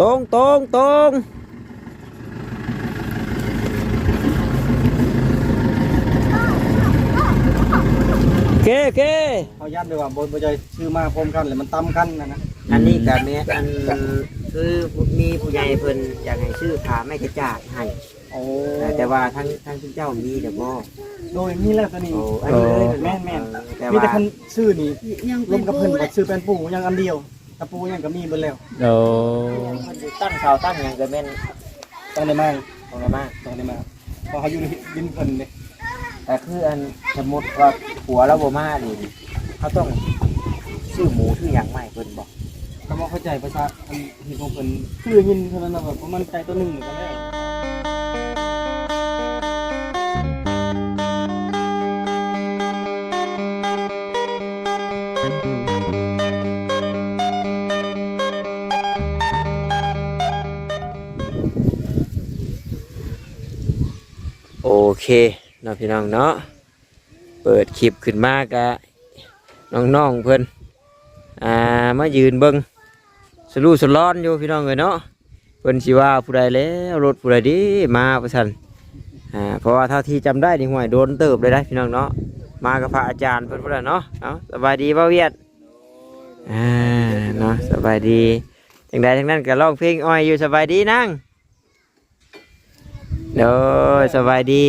ตรงตรงตรงโอเคโอเคเขาย้ำเลยว่าบนบ่ใจชื่อมาพร้อมกันเลยมันตำกันนะนะอันนี้ก็แม่อันคือมีผู้ใหญ่เพิ่นอยากให้ชื่อผาไม่กระจาดให้โอ้แต่ว่าทั้งทั้งคุณเจ้ามีเดี๋ยวบ่โดยมีแล้วตัวนี้โอ้อันนี้เลยแม่นแม่นแต่มีว่าแต่คันชื่อนี่ยังรเป็วนมกับปูเพิ่นแหก็ละชื่อเป็นปู่ยังอันเดียว ตะปูยังก็มีเบิดแล้วโอ้มันอยู่ตั้งเสาตั้งหยังก็แม่นต้องได้มาตรงไหนมาต้องได้มาเพราะเขาอยู่ในดินเพิ่นนี่แต่คืออันสมมติว่าผัวเราบ่มานี่เขาต้องซื้อหมูซื้อหยังใหม่เพิ่นบอกก็บ่เข้าใจภาษาอันที่ของเพิ่นคือยินเท่านั้นนะแบบว่ามันใจตัวหนึงเหมือนกันแล้ว เคเนาะพี่น้องเนาะเปิดคลิปขึ้นมากะน้องๆเพิ่อนอ่ามายืนเบิ่งสลูสลอนอยู่พี่น้องเอ้ยเนาะเพิ่นสิว่าผู้ใดแล้วรถผู้ใดดีมาประชันอ่าเพราะว่าเท่าที่จำได้นี่ห่วยโดนเติบเลยนะพี่น้องเนาะมากับพระอาจารย์เพิ่นพุ่นน่ะเนาะเอาสบายดีบ่าวเวียดอ่าเนาะสบายดีจังใดทั้งนั้นก็ร้องเพลงอ้อยอยู่สบายดีนั่งเด้อสบายดี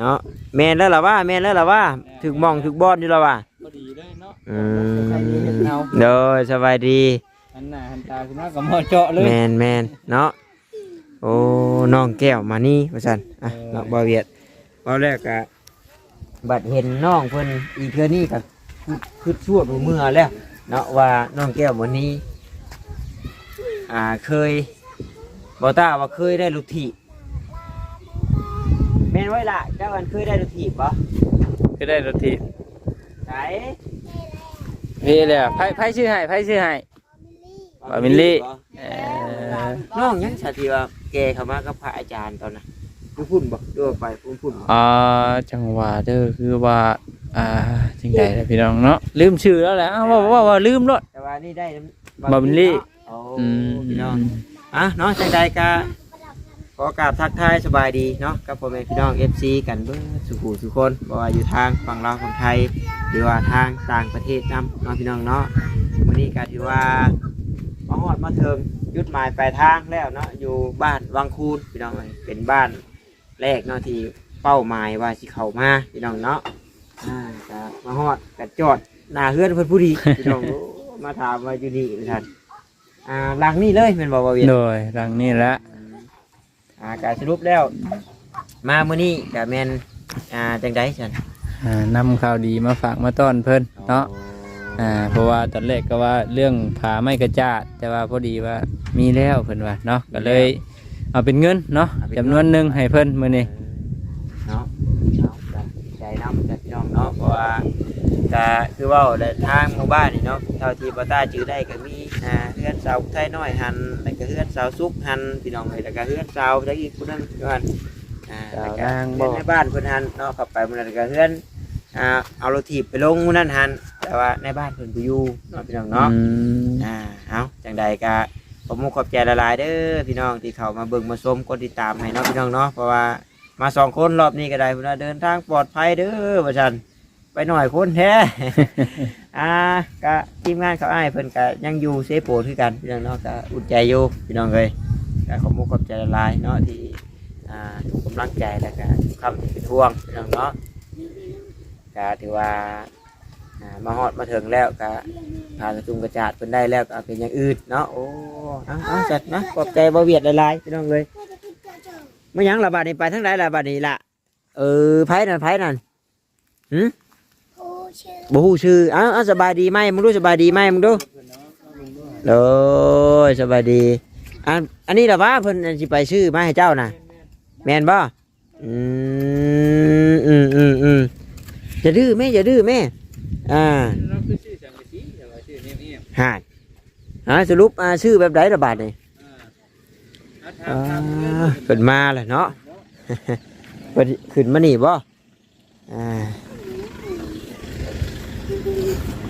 เนาะแม่นแล้วล่ะว่าแม่นแล้วล่ะว่าถึกหมองถึกบอนอยู่แล้วว่าพอดีเลยเนาะอืใครมีเห็นมเงาเด้อสบายดีหันหน้าหันตาขึ้นมาก็มอเจาะเลยแม่นแม่นเนาะโอ้น้องแก้วมานี่ว่าซั่นอะเออเนาะบ่าวเวียดบ่แรกก็บัดเห็นน้องเพิ่นอีกเทื่อนี้ก็คือคือชั่วดูเมื่อแล้วเนาะว่าน้องแก้วมื้อนี้ อ่าเคยบ่ตาว่าเคยได้ลูกทีบ แม่นไว้ล่ะ เจ้าอันเคยได้ลูกทีบบ่ก็ได้รถทีไหนพี่เลยอะไพ่ไพ่ชื่อให้ไพ่ชื่อให้บามิลลี่เออน้องยังสาธิว่าแกเข้ามากับพระอาจารย์ตอนน่ะดูพุ่นบ่ดูไปพุ่นพุ่นบ่อ่าจังหวะเด้อคือว่าอ่าจังไดล่ะพี่น้องเนาะลืมชื่อแล้วแหละอ้าวว่าว่าว่าลืมแล้วแต่ว่านี่ได้น้ำบามิลลี่โอ้อืมพี่น้องอะเนาะจังใดกะ ขอกราบทักทายสบายดีเนาะกับพ่อแม่พี่น้อง FC กันเบิ่สุขุสุคนบ่ว่าอยู่ทางฝั่งลาวฝั่งไทย หรือว่าทางต่างประเทศนํเนาะพี่น้องเนาะวันนี้ก็ถือว่ามาฮอดมาถึงจุดหมายปลายทางแล้วเนาะอยู่บ้านวังคูนพี่น้องเป็นบ้านแรกเนาะที่เป้าหมายว่าสิเข้ามาพี่น้องเนาะอ่าก็มาฮอดก็จอดหน้าเฮือนเพิ่นผู้ดีพี่น้องมาถามว่าอยู่นี่ท่านอ่าหลังนี่เลยแม่นบ่บ่เวียนโดยรังนี่แหละ อ่าการสรุปแล้ว มามื้อนี้ก็แม่นอ่าจังไดฉันอ่านำข่าวดีมาฝากมาต้อนเพิ่นเนาะอ่าเพราะว่าตอนแรกก็ว่าเรื่องผาไม่กระจาด แต่ว่าพอดีว่ามีแล้วเพิ่นว่าเนาะก็เลยเอาเป็นเงินเนาะจำนวนหนึ่งให้เพิ่นมื้อนี้เนาะเอาจ้ะใจน้ำจากพี่น้องเนาะเพราะว่าก็คือเว่าในทางหมู่บ้านนี่เนาะเท่าที่บ่ต้าจื้อได้ก็มี อ่าเฮือนสาวไทยน้อยหันแล้วก็เฮือนสาวซุกหันพี่น้องเอ้ยแล้วก็เฮือนสาวจักอีกผู้หนึงอยู่หันอ่าแล้วก็เฮือนในบ้านเพิ่นหันเนาะเข้าไปมื้อนั้นก็เฮือนอ่าเอารถถีบไปลงมื้อนั้นหันแต่ว่าในบ้านเพิ่นบ่อยู่เนาะพี่น้องเนาะอืมอ่าเอาจังใดก็ขอบมุกขอบใจละลายๆเด้อพี่น้องที่เขามาเบิ่งมาชมกดติดตามให้เนาะพี่น้องเนาะเพราะว่ามาสองคนรอบนี้ก็ได้พุ่นว่าเดินทางปลอดภัยเด้อว่าซั่น ไปหน่อยคนแท้ อ่าก็ทีมงานเขาอ้ายเพิ่นก็ยังอยู่เซฟโปนคือกันพี่น้องเนาะก็อุ่นใจอยู่พี่น้องเอ้ยก็ขอบมุกขอบใจละลายเนาะที่อ่าทุกกำลังใจแล้วก็ทุกคำที่เป็นห่วงพี่น้องเนาะก็ถือว่าอ่ามาฮอดมาถึงแล้วก็ผ่านกระจุงกระจาดเพิ่นได้แล้วก็เอาเป็นอย่างอื่นเนาะโอ้เอาเอาจัดนะขอบใจบ่เวียดหลายๆพี่น้องเลยไม่ยังละบาดนี้ไปทั้งไหนละบาดนี้ละเออไผนั่นไผนั่นหืมโอ้ ชื่อบ่ฮู้ชื่อเอาเอาสบายดีไหมมึงดูสบายดีไหมมึงดูโอ้ยสบายดีอันอันนี้ละว่าเพิ่นอันสิไปชื่อมาให้เจ้าน่ะแม่นบ่อืมอืมอืมอืมอย่าดื้อแม่อย่าดื้อแม่อ่าหายอ่าสรุปอ่าชื่อแบบไดระบาดนี่อ่าขึ้นมาแหละเนาะเพิ่นขึ้นมานี่บ่อ่า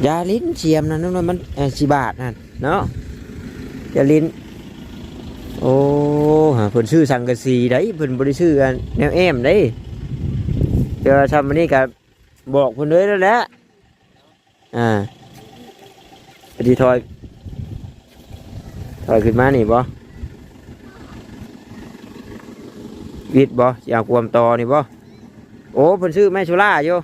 ยาลิ้นเชียมนั่นนั่นมันเอ่อสิบาทนั่นเนาะยาลิ้น โอ้หาเพิ่นชื่อสังกะสีได้เพิ่นบ่ได้ชื่ออันแนวแอมได้เดี๋ยวทำอันนี้ก็บบอกเพิ่นเลยแล้วแหละอ่าอดีถอยถอยขึ้นมานี่บ่วิดบ่สิเอาความต่อนี่บ่โอ้เพิ่นชื่อแม่ชุล่าอยู่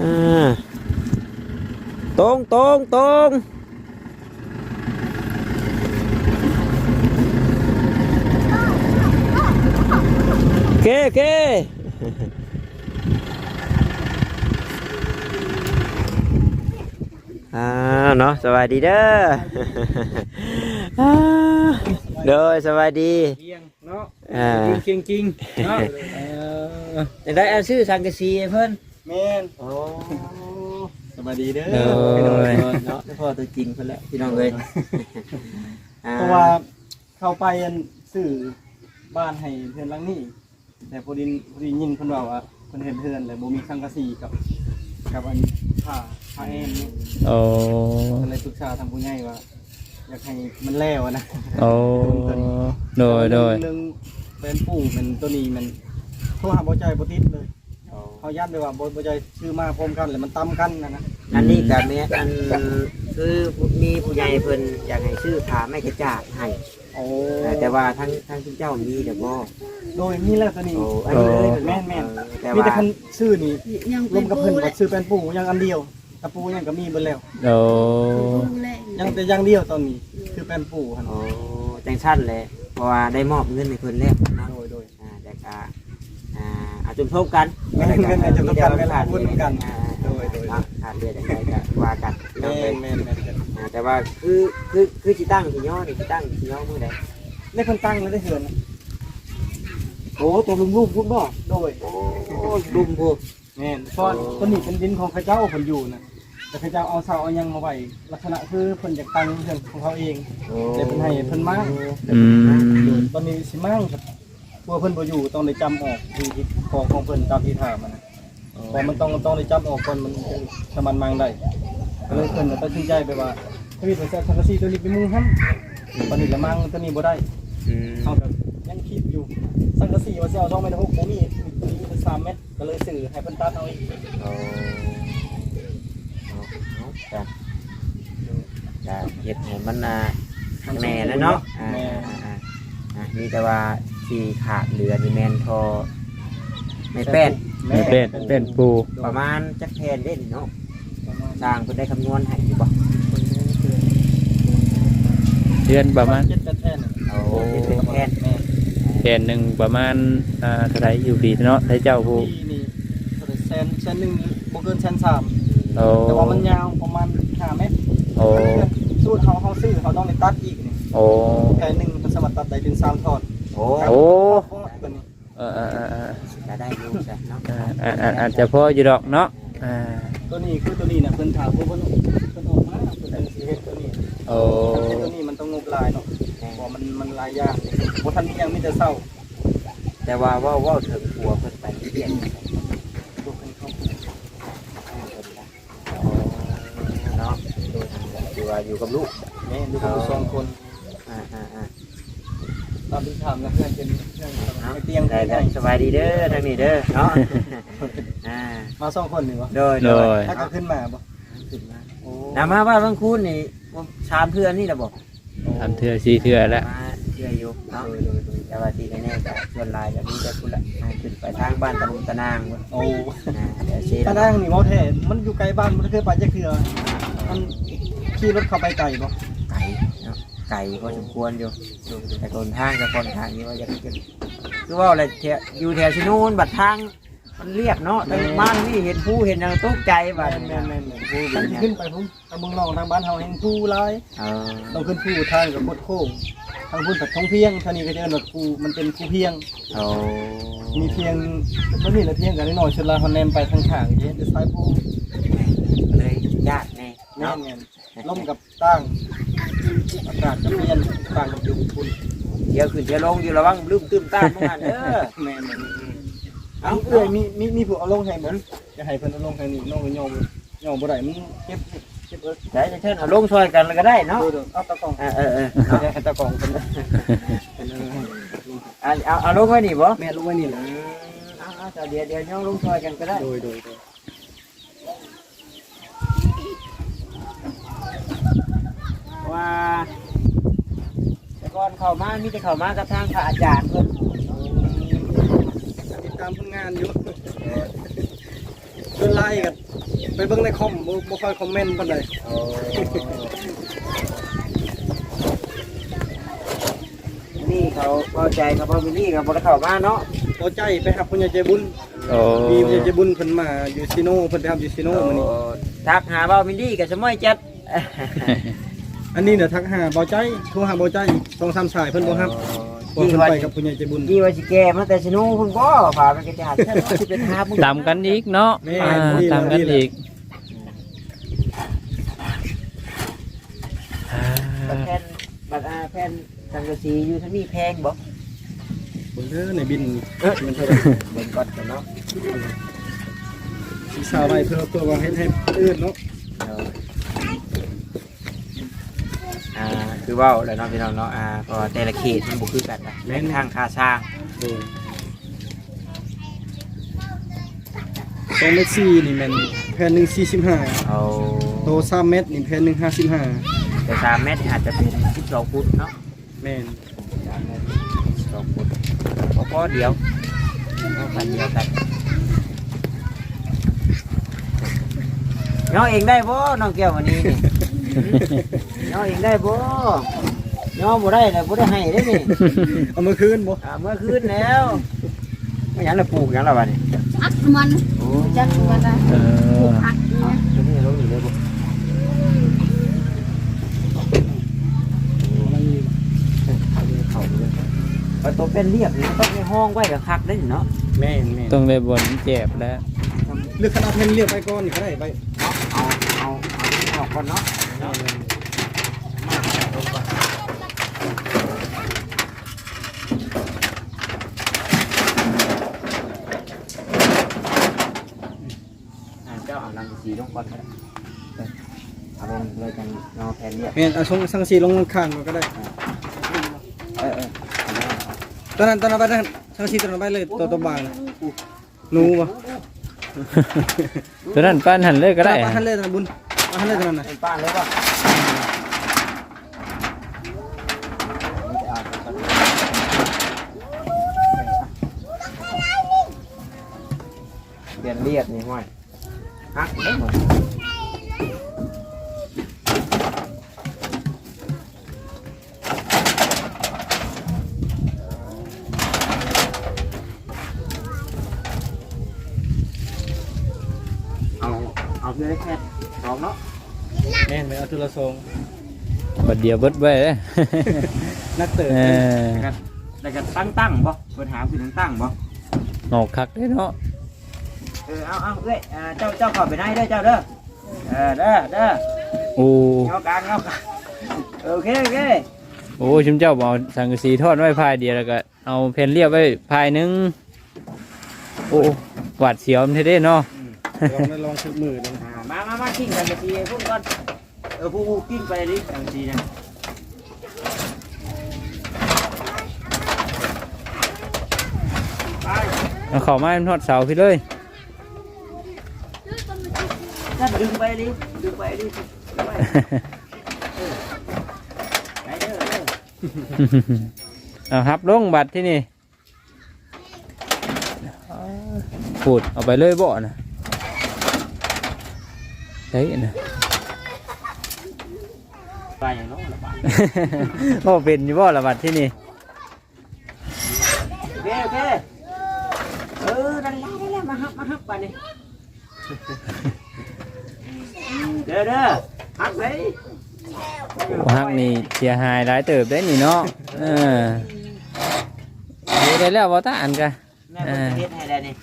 อ่าตรงตรงตรงโอเคโอเคอ่าเนาะสวัสดีเด้ออ่าเด้อสวัสดีเกียงเนาะอ่าจริงจริงๆเนาะเออจะได้เอาชื่อสังกะสีให้เพิ่น แม่นโอ้สวัสดีเด้อเออพี่น้องเเอ้ยนาะพ่อตัวจริงเพิ่นแหละพี่น้องเอ้ยอ่เพราะว่าเข้าไปอันซื้อบ้านให้เพื่อนหลังนี้ แต่พอดีพอดียินเพิ่นว่าว่าเพิ่นเฮ็ดเฮือนแล้วบ่มีสังกะสีกับ กับอันผ้าผ้าแอมนี่โอ้ก็เลยปรึกษาทางผู้ใหญ่ว่าอยากให้มันแล้วอะนะโอ้โดยโดยเรื่องเป็นปู่เป็นตัวนี้มันโทรหาบ่ใจบ่ติดเลย เขายันไปว่าบ่บ่ใจชื่อมาพร้อมกันแล้วมันตำกันนะนะอันนี้ก็แม่อันคือมีผู้ใหญ่เพิ่นอยากให้ชื่อผาไม่กระจาดให้โอ้แต่ว่าทั้งทั้งคุณเจ้ามีเดี๋ยวบ่โดยมีแล้วตัวนี้โอ้อันนี้เลยแม่นแม่นแต่มีว่าแต่คันชื่อนี่ยังรวมกับเพิ่นว่าชื่อเป็นปู่ยังอันเดียวตะปูยังก็มีเบิดแล้ว โอ้ยังแต่อย่างเดียวตอนนี้คือเป็นปู่หั่นโอ้จังสั้นเลยเพราะว่าได้มอบเงินให้เพิ่นแล้วเนาะโดยโดยอ่าแต่ก็อ่าอา จจะพบกันแม่นแม่นอาจจะพบกันเวลาพูดกันอ่าโดยโดยเนาะขาดเดือนอะไรก็ว่ากันแม่นแม่นแม่นอ่าแต่ว่าคือคือคือสิตั้งสิย่อนี่สิตั้งสิย่อมื้อใดได้เพิ่นตั้งแล้วได้เฮือนโอ้ตัวลุงลูกพุ่นบ่โดยโอ้ลุงพวกแม่นเพราะต้นนี้เป็นดินของพระเจ้าเพิ่นอยู่นะแต่พระเจ้าเอาเสาเอาหยังมาไว้ลักษณะคือเพิ่นอยากตั้งเรื่องของเขาเองได้เพิ่นให้เพิ่นมาอืมตอนนี้สิมั่งครับ กลัวเพิ่นบ่อยู่ต้องได้จำออกที่ที่ของของเพิ่นตามที่ถามมันนะเพราะมันต้องต้องได้จำออกก่อนมันจึงสมันมังได้ก็เลยเพิ่นก็ตัดสินใจไปว่าชีวิตมันจะสังกะสีตัวนี้เป็นมุงหั่นตอนนี้ละมังตัวนี้บ่ได้อืมเฮาก็ยังคิดอยู่สังกะสีว่าสิเอา2เมตร6บ่มีตัวนี้เป็น3เมตรก็เลยซื้อให้เพิ่นตัดเอาอีกโอ้เอาจ้ะจ้ะเฮ็ดให้มันน่ะ แม่แล้วเนาะอ่าแม่อ่าอ่าอ่ามีแต่ว่า ที่ขาดเหลือนี่แมนพอไม่แป้นไม่เป็นเป็นปูประมาณจักแทนเด่นเนาะประมาณสร้างเพิ่นได้คำนวณให้อยู่บ่เดือนประมาณ7 8แท่นเอาเป็นแทนแม่แผ่นหนึ่งประมาณอ่าเท่าไหรอยู่ปีเนาะให้เจ้าผู้ที่นี่เท่าไหร่แสนแสนหนึงบ่เกินแสนสามโอ้แต่ว่ามันยาวประมาณ5เมตรโอ้สูตรเขาเขาซื้อเขาต้องไปตัดอีกนี่โอ้แค่หนึ่งมันสามารถตัดได้ถึงสามทอด โอ้โอ้เพราะว่าตัวนี้เออเออเออเออจะได้รู้จ้ะเนาะอ่าอ่าอาจจะพออยู่ดอกเนาะอ่าตัวนี้คือตัวนี้เนี่ยเพิ่นถามว่าเพิ่นเพิ่นออกมาเพิ่นเป็นสีเฮ็ดตัวนี้โอ้ถ้าเป็นตัวนี้มันต้องงบหลายเนาะเพราะมันมันหลายอย่างบ่ทันมีหยังมีแต่เศร้า แต่ว่าเว่าเว่าถึงผัวเพิ่นไปเรียนลูกเพิ่นเข้าเนาะอยู่ว่าอยู่กับลูกแม่ลูกอยู่สองคนอ่าอ่าอ่า ตามที่ถามนะเพื่อนเป็นเพื่อนไปเตียงได้ได้ได้สบายดีเด้อทางนี้เด้อเนาะอ่ามาสองคนนี่วะโดยโดโดยยถ้าก็ขึ้นมาบ่ขึ้นมาโอ้นามาว่าบางคุณนี่ชามเพื่อนนี่แหละบอกทำเทือสี่เทือแล้วมาเชื่ออยู่เนาะแต่ว่าที่แน่ๆก็ส่วนหลายจะมีแต่คุณละให้ขึ้นไปทางบ้านตะลุมตะนางพุ่นโอ้นะเดี๋ยวเช็ดถ้านั่งนี่เมาแท้มันอยู่ไกลบ้านมันเคยไปจักเทื่อมันขี่รถเข้าไปไกลบ่ไก่เนาะ ไก่พอสมควรอยู่แต่คนทางกับคนทางนี้ว่าจะจะคือว่าอะไรแถวอยู่แถวชินูนบัดทางมันเรียบเนาะแต่บ้านนี่เห็นผู้เห็นยังตกใจบัดแม่นแม่นแม่นผู้ถ้าเป็นสิเนี่ยขึ้นไปพุ่งทางเมืองนอกทางบ้านเฮาเห็นผู้หลายเออต้องขึ้นผู้ทางกับโคดโค้งทางพุ่นตัดท้องเพียงทางนี้ก็จะเอิ้นว่าผู้มันเป็นผู้เพียงเอามีเพียงมันมีละเพียงกันนิดหน่อยชุดลาฮอนแนมไปทางข้างอย่างเงี้ยจะซ้ายผู้เลยยากแน่แม่เนาะนแม่น ล่มกับตั้งอากาศกับเพียนต่างกับยุงคุณเดี๋ยวขึ้นเดี๋ยวลงอยู่ระวังลืมตื้มต้านเมื่อวานเด้อแม่นแม่นเอาเอาเอ้ยมีมีมีผู้เอาลงให้เหมือนจะให้เพิ่นเอาลงให้นี่น้องก็ยอมยอมบ่ได้มันเก็บเก็บได้จะเชิญเอาลงช่วยกันก็ได้เนาะดูดูเอาตะกล่องเออเออเออเอาตะกล่องเป็นเอาเอาเอาลงไว้นี่บ่แม่ลูกไว้นี่แหละเอาเอาเอาเดี๋ยวเดี๋ยวย่องลงช่วยกันก็ได้ โดยโดยโดย ว่า แต่ก่อนเข้ามามีแต่เข้ามากับทางพระอาจารย์เพิ่นติดตามผลงานอยู่เดินไล่กันไปเบิ่งในคอมบ่บ่ค่อยคอมเมนต์ปานใดนี่เขาพอใจกับพ่อมิลลี่กับบ่ได้เข้ามาเนาะพอใจไปหับผู้ใหญ่ใจบุญโอ้มีผู้ใหญ่ใจบุญเพิ่นมาอยู่ซิโนเพิ่นไปหับอยู่ซิโนมื้อนี้ทักหาบ่าวมิลลี่กับสมัยจัด อันนี้เนี่ยทักหาเบาใจโทรหาเบาใจอีกสองสามสายเพิ่นบ่ฮับบ่นี่เพิ่นว่าไปกับผู้ใหญ่ใจบุญนี่ว่าสิแก้มาแต่สนุคุณบ่ฝามันก็จะหัดเช่นว่าสิเป็นหาบุญตามกันอีกเนาะแม่อ่าดีแล้วตามกันดีแล้วอีกอ่าบัดแผ่นบัดอาแผ่นสังกะสีอยู่ทั้งนี้แพงบ่เบิ่งเด้อในบินเออมันเท่าไหร่เบิ่งก่อนกันเนาะสิสาวไว้เพื่อเอาตัววางเฮ็ดให้อื่นเนาะ อ่าคือเว่าแล้วเนาะพี่น้องเนาะอ่าก็แต่ละเขตมันบ่คือกันนะแม่นทางค่าสร้างโดยตรงเม็ดสี่นี่แม่นแผ่นหนึ่งสี่สิบห้าเอาโตสามเม็ดนี่แผ่นหนึ่งห้าสิบห้าแต่สามเมตรอาจจะเป็น12ฟุตเนาะแม่นสามเมตร12ฟุตพอพอเดียวเอาพันเดียวกันน้องเองได้บ่น้องแก้ววันนี้นี่ น้องเองได้บ่น้องบ่ได้เลยบ่ได้ให้ได้นี่เอามาคืนบ่อ่าเมื่อคืนแล้วไม่หยังละปลูกหยังละบัดนี้อักมันโอ้จักมันนะเอปลูอกผักเนี่ยตัวนี้ลงอยู่เลยบ่เข้าเลยเอาตัวเป็นเรียบนี่ต้องในห้องไว้กับคักได้เนาะแม่นแม่นต้องได้บนเจ็บแล้ว เลือกขนาดแผ่นเรียบไปก่อนนี่ก็ได้ไปเนาะเอาเอาเอาออกก่อนเนาะ เนาะอ่าเจ้าเอาลัง สีลงก่อนก็ได้เอาลงเลยกันเนาะแผ่นเรียบแม่นเอาชงสังสีลงข้างๆก็ได้ เออเออตอนนั้นตอนนั้นไปนั่นสังสีตอนนั้นไปเลยตัวตัวบางน่ะหนูบ่ตัวนั้นปั้นหันเลยก็ได้มาหันเลยตอนนั้นบุญมาหันเลยตอนนั้นน่ะเป็นป้านเลยป่ะเปลี่ยนเรียบนี่ห้อย ฮักได้หมดเอา เอาเพื่อแค่สองเนาะแม่นไปเอาทุละซองบัดเดียวเบิดไว้เลยนักเตะเออแล้วก็ตั้งตั้งบ่ปัญหาคือตั้งตั้งบ่ งอกคักได้เนาะเออเอาเอาเอ้ยอ่าเจ้าเจ้าเขอไปไหนเด้อเจ้าเด้อเออเด้อเด้อโอ้เอากลางเอากลางโอเคโอเคโอ้ชุมเจ้าบอกเอาสังกะสีทอดไว้พายเดียวแล้วก็เอาเพนเรียบไว้พายหนึงโอ้หวาดเสียวมันเท่เด้เนาะลองลองชุดมือลองอ่ามามามากิ้งกันทีพุ่นก่อนเออผู้ผู้กิ้งไปดิกันทีนะไปเอาเข้ามาเป็นทอดเสาพี่เลย ท่าน ดึงไปดิ ดึงไปดิดึงไปเออไปเด้อเด้อเอาครับลงบัตรที่นี่พูดเอาไปเลยบ่นะเฮ้ยนะไปอย่างน้องละบาทโอ้เป็นอยู่บ่ละบัตรที่นี่โอเคโอเคเออนั่นแหละนั่นแหละมาฮับมาฮับไปนี่ เด้อเด้อฮับไปโอ้ฮักนี่เสียหายหลายเติบได้นี่เนาะเอออยู่ได้แล้วบ่ตาอันกะแม่เพิ่นจะเฮ็ดให้ได้นี่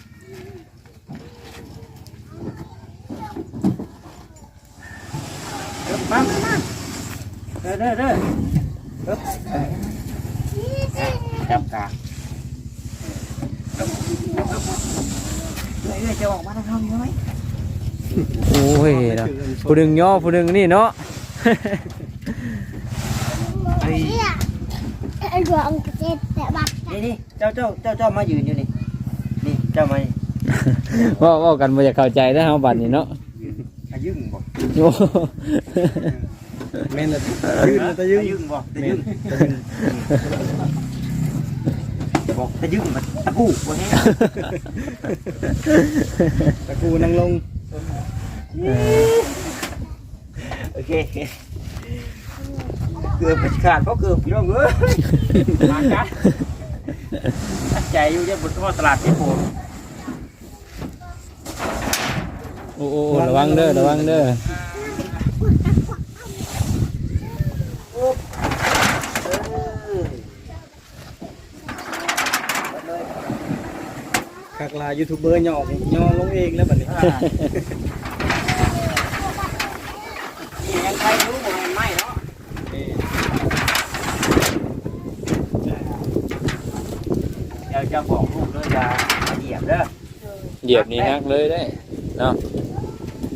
เด้อมามามาเด้อเด้อเด้อเด้อเออจับกลางเอ้ยเอ้ยจะออกมาทางเขาอยู่ไหม โอ้ยเนาะผู้หนึงย่อผู้หนึงนี่เนาะเฮ้ย Anh vừa ông cái chết để bắt นี่นี่เจ้าเจ้าเจ้าเจ้ามายืนอยู่นี่นี่เจ้ามาเว่าเว่ากันบ่อยากเข้าใจนะเฮาบัดนี้เนาะอายึงบ่โอ้แม่นละยืนละตะยืนอายึงบ่ตะยึงบอกตะยึงมันตะกูบ่แฮะตะกูนั่งลง โอเคเกือบไปขาดเพราะเกือบพี่น้องเอ้ยมากันตั้งใจอยู่จะบนท้องตลาดที่โพนโอ้โอ้ระวังเด้อระวังเด้อคักลายูทูบเบอร์ย่อย่อลงเองแล้วบัดนี้นี่ยังใครรู้บ่แม่นไหมเนาะเดี๋ยว จะบอกลูกด้วยจะมาเหยียบเด้อเหยียบนี่ฮักเลยได้เนาะ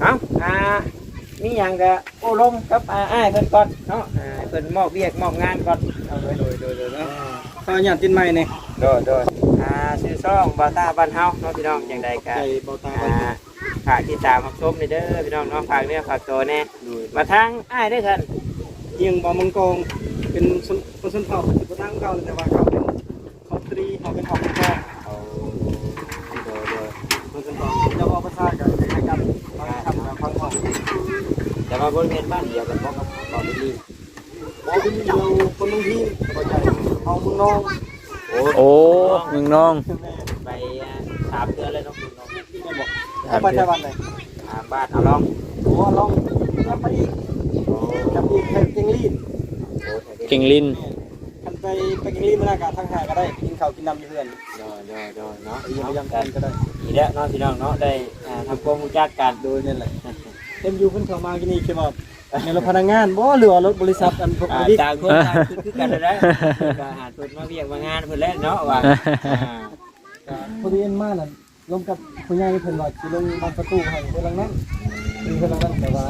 เอ้าอ่ามีหยังก็โอ้ลมกับอ่าอ้ายเพิ่นก่อนเนาะอ่าเพิ่นมอบเวียกมอบงานก่อนเอาไว้โดยโดยโดยเนาะข้าวหยาดตินใหม่นี่โดยโดยอ่าชื่อซ่องบาตาบ้านเฮาเนาะพี่น้องจังใดก็ไก่เบาตาอ่าฝากติดตามรับชมนี่เด้อพี่น้องเนาะฝากเนื้อฝากตัวแน่มาทางอ้ายเด้อท่าน เอียงบ่มังกรเป็นชนคนชนเผ่าเป็นคนตั้งเก่าเลยแต่ว่าเขาเป็นเขา ตรีเขาเป็นออกมังกรเอาโดยโดยคนชนเผ่าเจ้าพ่อพระธาตุกับให้กันมาทำกับฟังของแต่ว่าบริเวณบ้านเดียวกันบ่กับบ่ดีโอ้เป็นเราคนบางทีเข้าใจเอามึงน้องโอ้โอ้มึงน้องไปสามเดือนเลยเนาะคุณน้องที่ไม่บอกไปใช้วันไหนบ้านเอาลองโอ้ลองแล้วไปอีกโอ้จับอีกเก่งลีนโหเก่งลิน ไปไปกินรีบมันอากาศทางหาก็ได้กินข้าวกินน้ำอยู่เพื่อนโดยโดยโดยเนาะไปยังไปยังกักันนก็ได้อีแล้วเนาะพี่น้องเนาะได้อ่าทำความรู้จักกันโดยนี่แหละเต็มอยู่เพิ่นเข้ามากินนี่คือว่าในรถพนักงานบ่หรือว่ารถบริษัทอันพวกอ่านี้ต่างคนต่างคือคือกันเลยนะก็หาเพิ่นมาเวียกมางานเพิ่นแล้วเนาะว่าอ่าพอดีเอ็นมาน่ะลงกับผู้ใหญ่เพิ่นว่าสิลงบานประตูให้เพิ่นหลังนั้นมีเพิ่นหลังนั้นแต่ว่า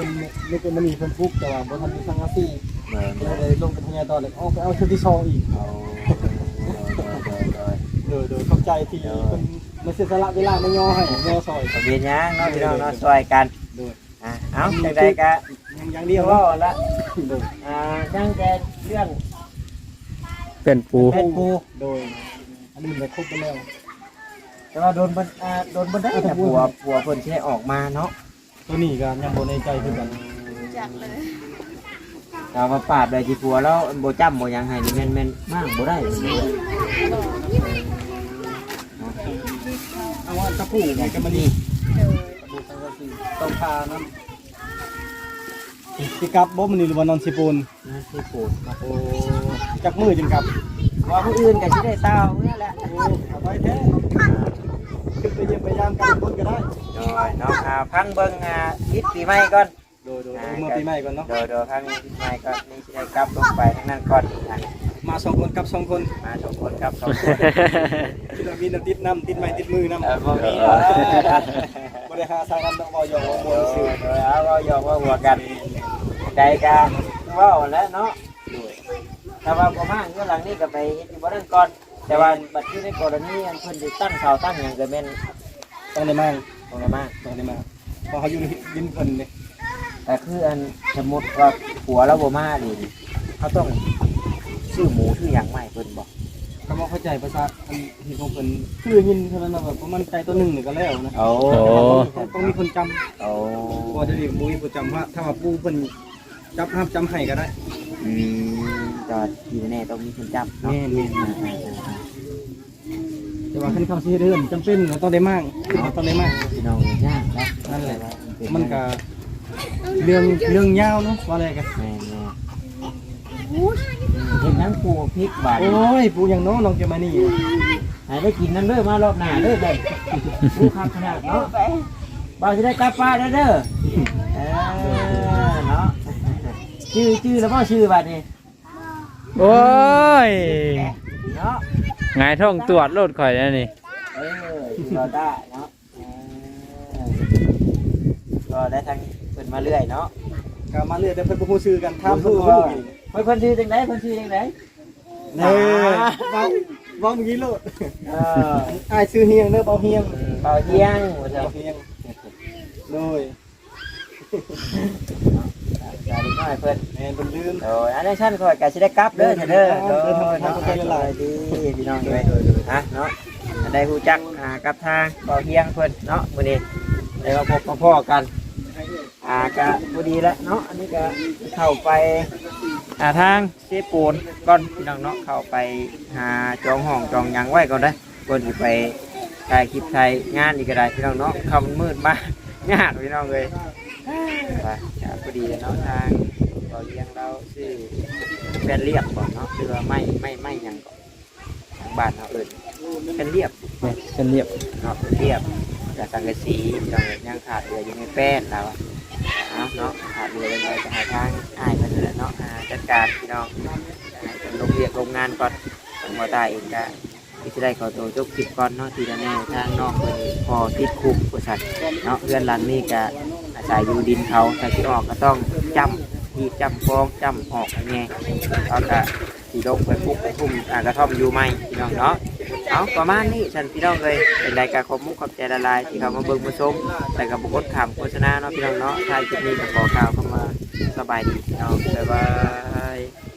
เพิ่นไม่เป็นมันนี่เพิ่นฟุกแต่ว่าบ่ทันมีสังกะสีเออก็เลยลงกับผู้ใหญ่ต่อเลยเอาไปเอาชุดที่สองอีก เอาโดย โดยโดยโดยโดยเข้าใจที่เพิ่นมาเสียสละเวลามาย่อให้ย่อซอยทะเบียนหยังเนาะพี่น้องเนาะช่วยกันโดยอ่าเอ้าจังใดก็ยังอย่างเดีเดียยววว่าว่าละโดยอ่าจังแต่เรื่องเป็นปู เป็นปูโดย อันนี้มันครบไปแล้วแต่ว่าโดนบันอ่าโดนบันได้แต่ผัวผัวเพิ่นสิให้ออกมาเนาะ ตัวนี้ก็ยังบ่ในใจคือกันเรามาปราบได้ที่ผัวแล้วบ่จำบ่หยังให้นี่แม่นแม่นมากบ่ได้เอาว่าตะปูนี่ก็มานี่ต้องพาน้ำสิกลับบ่มันนี่หรือว่านอนสิปูนนะที่ปูดโอ้จักมือจังกลับว่าผู้อื่นก็สิได้เต้าเนี่ยแหละโอ้เอาไว้แท้ ขึ้นไปเยี่ยมไปยามกันคนก็ได้ โดยเนาะอ่าพังเบิ่งอ่าคิดปีใหม่ก่อน โดยโดยเมื่อปีใหม่ก่อนเนาะ โดยโดยพังปีใหม่ก่อนนี่สิได้กลับลงไปทางนั้นก่อนอะมาสองคนกับสองคนมาสองคนครับสองคนที่เรามีน้ำติดน้ำติดไม้ติดมือน้ำเออบ่มีหรอกบริหารสร้างน้ำดอกบอยองมโดวยยซื่อโดยเอาเว้าหยอกเว่าหัวกันใจกันเว้าแล้วเนาะแต่ว่าบ่มาอยู่หลังนี้ก็ไปเฮ็ดอยู่บ่นั่นก่อน แต่ว่าบัดที่ในกรณีอันเพิ่นสิตั้งเสาตั้งหยังก็แม่นต้องได้มากตรงนั้นมาต้องได้มากพอเขาอยู่ในดินเพิ่นเลยแต่คืออันสมมุติว่าผัวเราบ่มานี่เขาต้องซื้อหมูซื้อหยังมาให้เพิ่นบ่เขาบอกเข้าใจภาษาอันที่ของเพิ่นคือยินเท่านั้นนะแบบประมาณใจตัวหนึ่งนี่ก็แล้วนะโอ้ต้องมีคนจำโอ้พอจะดีบุ้ยประจำว่าถ้าว่าปูเพิ่นจับห้ามจำให้ก็ได้อืมจอดอยู่แน่ต้องมีคนจับเนาะ แม่นแม่น แต่ว่าขั้นคำซีเรื่อนจำเป็นเราต้องได้มากเราต้องได้มากพี่น้องยากนะนั่นแหละมันก็เรื่องเรื่องยาวเนาะว่าอะไรกันแม่นๆเฮ็ดหยังปลูกพริกบาดโอ้ยปูอย่างน้องน้องจะมานี่ให้ได้กินนั่นเด้อมารอบหน้าเด้อเด้อผู้คักขนาดเนาะบ่าวสิได้กลับป้านแล้วเด้อเออเนาะชื่อชื่อแล้วบ่ชื่อบัดนี้โอ้ยเนาะไงายท้องตรวจโลดข่อยแล้วนี่เออชื่อเราได้เนาะเออก็ได้ทางเพิ่นมาเรื่อยเนาะก็มาเรื่อยแต่เพิ่นบ่ฮู้ชื่อกันถามเพิ่เพิ่นนบ่บ่ฮู้ฮู้เฮ้ยเพิ่นชื่อจังไดเพิ่นชื่อจังไดเด้เว้าเว้าเมื่อกี้โลดเอออ้ายชื่อเฮียงเด้อเบาเฮียงเบาเที่ยงว่าจะเบาเฮียงโดย สาธุน้อยเพิ่นแม่นเพิ่นลืมโดยอันนี้ชั้นคอยก็สิได้กลับเด้อเด้อเด้โดอยเด้อเนาะทำทำใจละลายดีพี่น้องด้วยฮะเนาะได้ฮู้จักอ่ากับทางเบาเที่ยงเพิ่นเนาะมื้อนี้ได้มาพบมาพ้อกันอ่าก็พอดีแล้วเนาะอันนี้ก็เข้าไปหาทางเชฟปูนก่อนพี่น้องเนาะเข้าไปหาจองห้องจองหยังไว้ก่อนได้อก่อนที่ไปถ่ายคลิปถ่ายงานอีกก็ได้พี่น้องเนาะคำมันมืดมากยากพี่น้องเลย ไปก็พอดีเนาะทางเราเลี้ยงเราชื่อเป็นเรียบก่อนเนาะคือว่าไม่ไม่ไม่ยังก่อนทางบ้านเราเอิญเป็นเรียบแม่เส้นเรียบเนาะเรียบกับสังกะสีพี่น้องเอ้ยยังขาดเหลืออยู่ในแป้นแล้วอะเอาเนาะขาดเรือยังไงจะหาทางอ้ายเพิ่นนั่นแหละเนาะจัดการพี่น้องลงเรียกลงงานก่อนทางบ่ตายเองก็ที่จะได้ขอตัวจบคลิปก่อนเนาะทีละแน่ทางนองเพิ่นพอติดคุกบริษัทเนาะเพื่อนหลันนี่ก็ อาศัยอยู่ดินเขาถ้าสิออกก็ต้องจำที่จำฟองจำออกอย่างเงี้ยแล้วก็สีลงไปฟุบไปทุ่มอ่ากระท่อมอยู่ไหมพี่น้องเนาะเอาประมาณนี้ฉันพี่น้องเลยเป็นรายการขอมุกขอบใจละลายที่เขามาเบิ่งมาชมแต่กับบุคคลขำโฆษณาเนาะพี่น้องเนาะทายคลิปนี้ก็ขอกล่าวเข้ามาสบายดีพี่น้องบ๊ายบาย